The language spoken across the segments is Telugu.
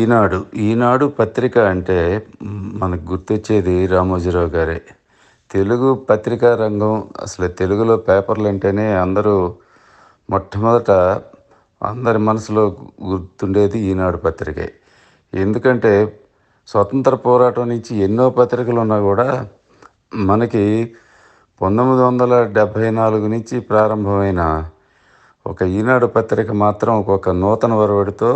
ఈనాడు ఈనాడు పత్రిక అంటే మనకు గుర్తొచ్చేది రామోజీరావు గారే. తెలుగు పత్రికా రంగం అసలు తెలుగులో పేపర్లు అంటేనే అందరూ మొట్టమొదట అందరి మనసులో గుర్తుండేది ఈనాడు పత్రికే. ఎందుకంటే స్వతంత్ర పోరాటం నుంచి ఎన్నో పత్రికలు ఉన్నా కూడా మనకి పంతొమ్మిది వందల డెబ్భై నాలుగు నుంచి ప్రారంభమైన ఒక ఈనాడు పత్రిక మాత్రం ఒక నూతన వరవడితో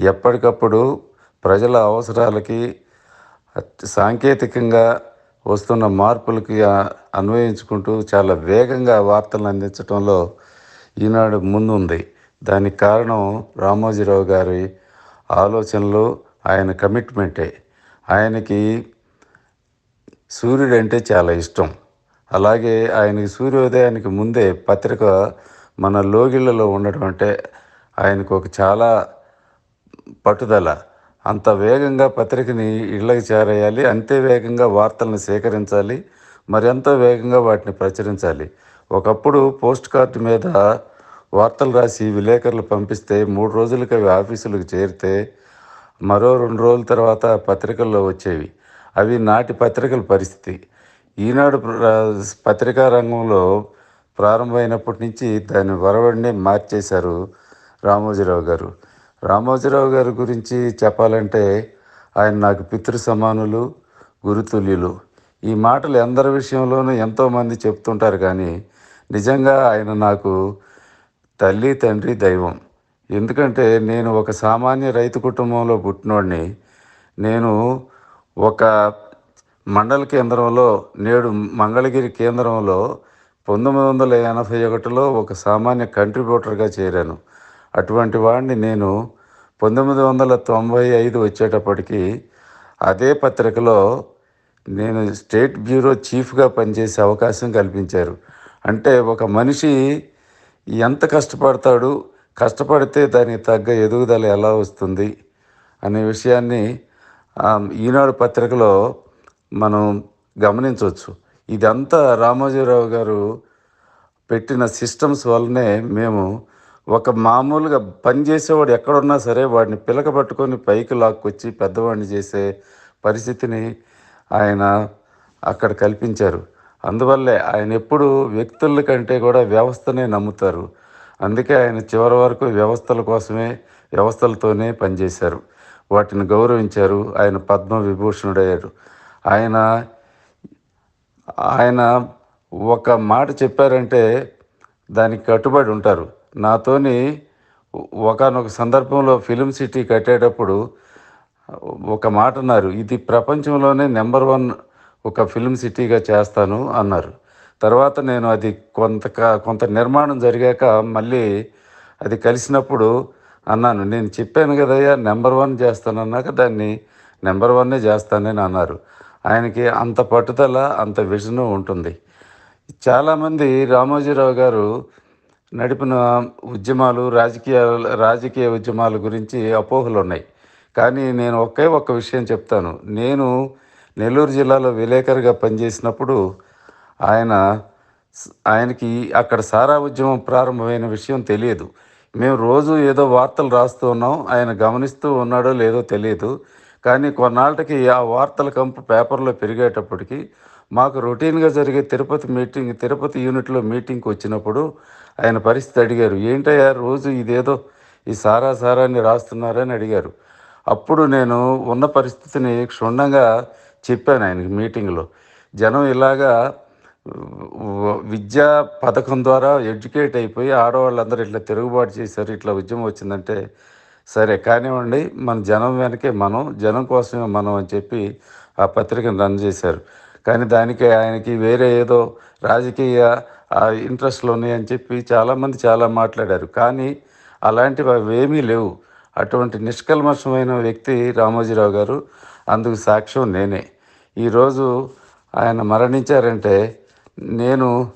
ఎప్పటికప్పుడు ప్రజల అవసరాలకి సాంకేతికంగా వస్తున్న మార్పులకి అన్వయించుకుంటూ చాలా వేగంగా వార్తలను అందించడంలో ఈనాడు ముందుంది. దానికి కారణం రామోజీరావు గారి ఆలోచనలు ఆయన కమిట్మెంటే. ఆయనకి సూర్యుడు అంటే చాలా ఇష్టం. అలాగే ఆయనకి సూర్యోదయానికి ముందే పత్రిక మన లోగిళ్ళలో ఉండటం అంటే ఆయనకు ఒక చాలా పట్టుదల. అంత వేగంగా పత్రికని ఇళ్ళకి చేరేయాలి అంతే వేగంగా వార్తలను సేకరించాలి మరి వేగంగా వాటిని ప్రచురించాలి. ఒకప్పుడు పోస్ట్ కార్డు మీద వార్తలు రాసి విలేకరులు పంపిస్తే మూడు రోజులకి అవి ఆఫీసులకు చేరితే మరో రెండు రోజుల తర్వాత పత్రికల్లో వచ్చేవి. అవి నాటి పత్రికల పరిస్థితి. ఈనాడు పత్రికా రంగంలో ప్రారంభమైనప్పటి నుంచి దాని వరవడినే మార్చేశారు రామోజీరావు గారు. రామోజీరావు గారి గురించి చెప్పాలంటే ఆయన నాకు పితృ సమానులు గురుతుల్యులు. ఈ మాటలు అందరి విషయంలోనూ ఎంతోమంది చెప్తుంటారు కానీ నిజంగా ఆయన నాకు తల్లి తండ్రి దైవం. ఎందుకంటే నేను ఒక సామాన్య రైతు కుటుంబంలో పుట్టినోడిని నేను ఒక మండల కేంద్రంలో నేడు మంగళగిరి కేంద్రంలో పంతొమ్మిది వందల ఎనభై ఒకటిలో ఒక సామాన్య కంట్రిబ్యూటర్గా చేరాను. అటువంటి వాడిని నేను పంతొమ్మిది వందల తొంభై ఐదు వచ్చేటప్పటికి అదే పత్రికలో నేను స్టేట్ బ్యూరో చీఫ్గా పనిచేసే అవకాశం కల్పించారు. అంటే ఒక మనిషి ఎంత కష్టపడతాడు కష్టపడితే దానికి తగ్గ ఎదుగుదల ఎలా వస్తుంది అనే విషయాన్ని ఈనాడు పత్రికలో మనం గమనించవచ్చు. ఇదంతా రామోజీరావు గారు పెట్టిన సిస్టమ్స్ వల్లనే మేము ఒక మామూలుగా పని చేసేవాడు ఎక్కడున్నా సరే వాడిని పిలక పట్టుకొని పైకి లాక్కొచ్చి పెద్దవాడిని చేసే పరిస్థితిని ఆయన అక్కడ కల్పించారు. అందువల్లే ఆయన ఎప్పుడు వ్యక్తుల కంటే కూడా వ్యవస్థనే నమ్ముతారు. అందుకే ఆయన చివరి వరకు వ్యవస్థల కోసమే వ్యవస్థలతోనే పనిచేశారు. వాటిని గౌరవించారు. ఆయన పద్మ విభూషణుడయ్యారు ఆయన ఆయన ఒక మాట చెప్పారంటే దానికి కట్టుబడి ఉంటారు. నాతోని ఒకనొక సందర్భంలో ఫిలిం సిటీ కట్టేటప్పుడు ఒక మాట అన్నారు ఇది ప్రపంచంలోనే నెంబర్ వన్ ఒక ఫిలిం సిటీగా చేస్తాను అన్నారు. తర్వాత నేను అది కొంత కొంత నిర్మాణం జరిగాక మళ్ళీ అది కలిసినప్పుడు అన్నాను నేను చెప్పాను కదయ్యా నెంబర్ వన్ చేస్తాను అన్నాక దాన్ని నెంబర్ వన్నే చేస్తానని అన్నారు. ఆయనకి అంత పట్టుదల అంత విజన్ ఉంటుంది. చాలామంది రామోజీరావు గారు నడిపిన ఉద్యమాలు రాజకీయ రాజకీయ ఉద్యమాల గురించి అపోహలు ఉన్నాయి కానీ నేను ఒకే ఒక్క విషయం చెప్తాను. నేను నెల్లూరు జిల్లాలో విలేకరుగా పనిచేసినప్పుడు ఆయన ఆయనకి అక్కడ సారా ఉద్యమం ప్రారంభమైన విషయం తెలియదు. మేము రోజు ఏదో వార్తలు రాస్తూ ఉన్నాం. ఆయన గమనిస్తూ ఉన్నాడో లేదో తెలియదు. కానీ కొన్నాళ్ళకి ఆ వార్తల కంపు పేపర్లో పెరిగేటప్పటికి మాకు రొటీన్గా జరిగే తిరుపతి మీటింగ్ తిరుపతి యూనిట్లో మీటింగ్కి వచ్చినప్పుడు ఆయన పరిస్థితి అడిగారు. ఏంటయ్యా రోజు ఇదేదో ఈ సారా సారాన్ని రాస్తున్నారని అడిగారు. అప్పుడు నేను ఉన్న పరిస్థితిని క్షుణ్ణంగా చెప్పాను ఆయనకి మీటింగ్లో. జనం ఇలాగా విద్యా పథకం ద్వారా ఎడ్యుకేట్ అయిపోయి ఆడవాళ్ళందరూ ఇట్లా తిరుగుబాటు చేశారు ఇట్లా ఉద్యమం వచ్చిందంటే సరే కానివ్వండి మన జనం వెనకే మనం జనం కోసమే మనం అని చెప్పి ఆ పత్రికను రన్ చేశారు. కానీ దానికి ఆయనకి వేరే ఏదో రాజకీయ ఇంట్రెస్ట్లు ఉన్నాయని చెప్పి చాలామంది చాలా మాట్లాడారు. కానీ అలాంటివి అవి ఏమీ లేవు. అటువంటి నిష్కల్మషమైన వ్యక్తి రామోజీరావు గారు అందుకు సాక్ష్యం నేనే. ఈరోజు ఆయన మరణించారంటే నేను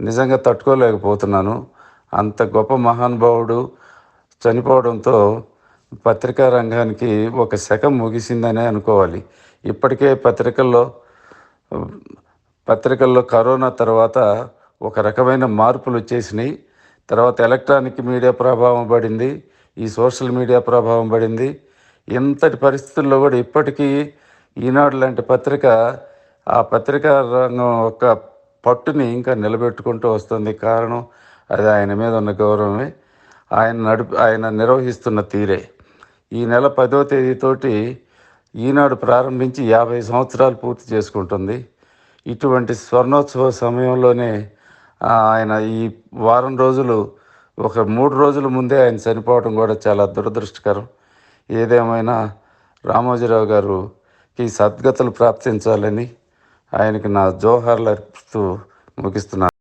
నిజంగా తట్టుకోలేకపోతున్నాను. అంత గొప్ప మహానుభావుడు చనిపోవడంతో పత్రికా రంగానికి ఒక శకం ముగిసిందనే అనుకోవాలి. ఇప్పటికే పత్రికల్లో పత్రికల్లో కరోనా తర్వాత ఒక రకమైన మార్పులు వచ్చేసినాయి. తర్వాత ఎలక్ట్రానిక్ మీడియా ప్రభావం పడింది ఈ సోషల్ మీడియా ప్రభావం పడింది. ఇంతటి పరిస్థితుల్లో కూడా ఇప్పటికీ ఈనాడు లాంటి పత్రిక ఆ పత్రికా రంగం యొక్క పట్టుని ఇంకా నిలబెట్టుకుంటూ వస్తుంది. కారణం అది ఆయన మీద ఉన్న గౌరవమే. ఆయన నడిపి ఆయన నిర్వహిస్తున్న తీరే. ఈ నెల పదో తేదీతోటి ఈనాడు ప్రారంభించి యాభై సంవత్సరాలు పూర్తి చేసుకుంటుంది. ఇటువంటి స్వర్ణోత్సవ సమయంలోనే ఆయన ఈ వారం రోజులు ఒక మూడు రోజుల ముందే ఆయన చనిపోవడం కూడా చాలా దురదృష్టకరం. ఏదేమైనా రామోజీరావు గారుకి సద్గతులు ప్రాప్తించాలని ఆయనకి నా జోహార్లు అర్పిస్తూ ముగిస్తున్నాను.